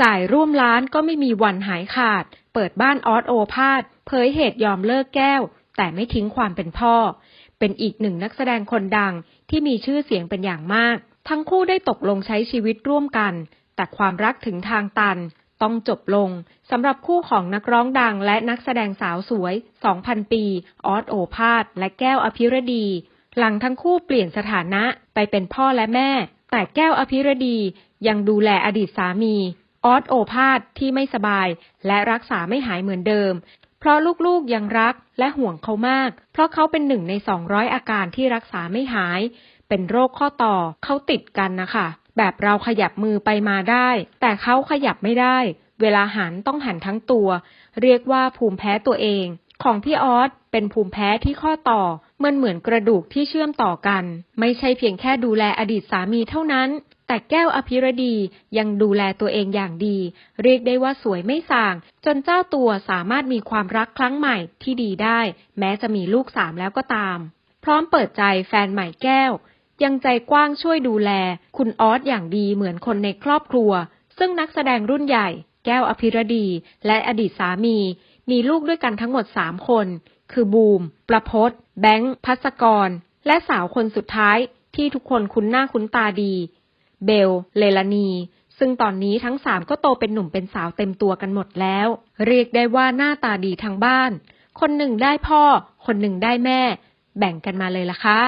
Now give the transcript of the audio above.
จ่ายร่วมล้านก็ไม่มีวันหายขาด เปิดบ้านออสโอภาสเผยเหตุยอมเลิกแก้ว แต่ไม่ทิ้งความเป็นพ่อ เป็นอีกหนึ่งนักแสดงคนดังที่มีชื่อเสียงเป็นอย่างมาก ทั้งคู่ได้ตกลงใช้ชีวิตร่วมกัน แต่ความรักถึงทางตัน ต้องจบลงสำหรับคู่ของนักร้องดังและนักแสดงสาวสวย 2,000 ปี ออสโอภาสและแก้วอภิรดี หลังทั้งคู่เปลี่ยนสถานะไปเป็นพ่อและแม่ แต่แก้วอภิรดียังดูแลอดีตสามี ออสโอภาสที่ไม่สบาย และรักษาไม่หายเหมือนเดิม เพราะลูกๆยังรักและห่วงเขามาก เพราะเขาเป็นหนึ่งใน 200 อาการที่รักษาไม่หาย เป็นโรคข้อต่อเขาติดกันนะคะ แบบเราขยับมือไปมาได้ แต่เขาขยับไม่ได้ เวลาหันต้องหันทั้งตัว เรียกว่าภูมิแพ้ตัวเอง ของพี่ออสเป็นภูมิแพ้ที่ข้อต่อมันเหมือนกระดูกที่เชื่อมต่อกัน ไม่ใช่เพียงแค่ดูแลอดีตสามีเท่านั้น แต่แก้วอภิรดียังดูแลตัวเองอย่างดี เรียกได้ว่าสวยไม่ส่าง จนเจ้าตัวสามารถมีความรักครั้งใหม่ที่ดีได้ แม้จะมีลูกสามแล้วก็ตาม พร้อมเปิดใจแฟนใหม่แก้ว ยังใจกว้างช่วยดูแล คุณออสอย่างดีเหมือนคนในครอบครัว ซึ่งนักแสดงรุ่นใหญ่ แก้วอภิรดี และอดีตสามี มีลูกด้วยกันทั้งหมด3คน คือบูม ประพศแบงค์พัสกร และสาวคนสุดท้ายที่ทุกคนคุ้นหน้าคุ้นตาดี เบล เลลานี ซึ่งตอนนี้ทั้งสามก็โตเป็นหนุ่มเป็นสาวเต็มตัวกันหมดแล้ว เรียกได้ว่าหน้าตาดีทั้งบ้าน คนหนึ่งได้พ่อ คนหนึ่งได้แม่ แบ่งกันมาเลยล่ะค่ะ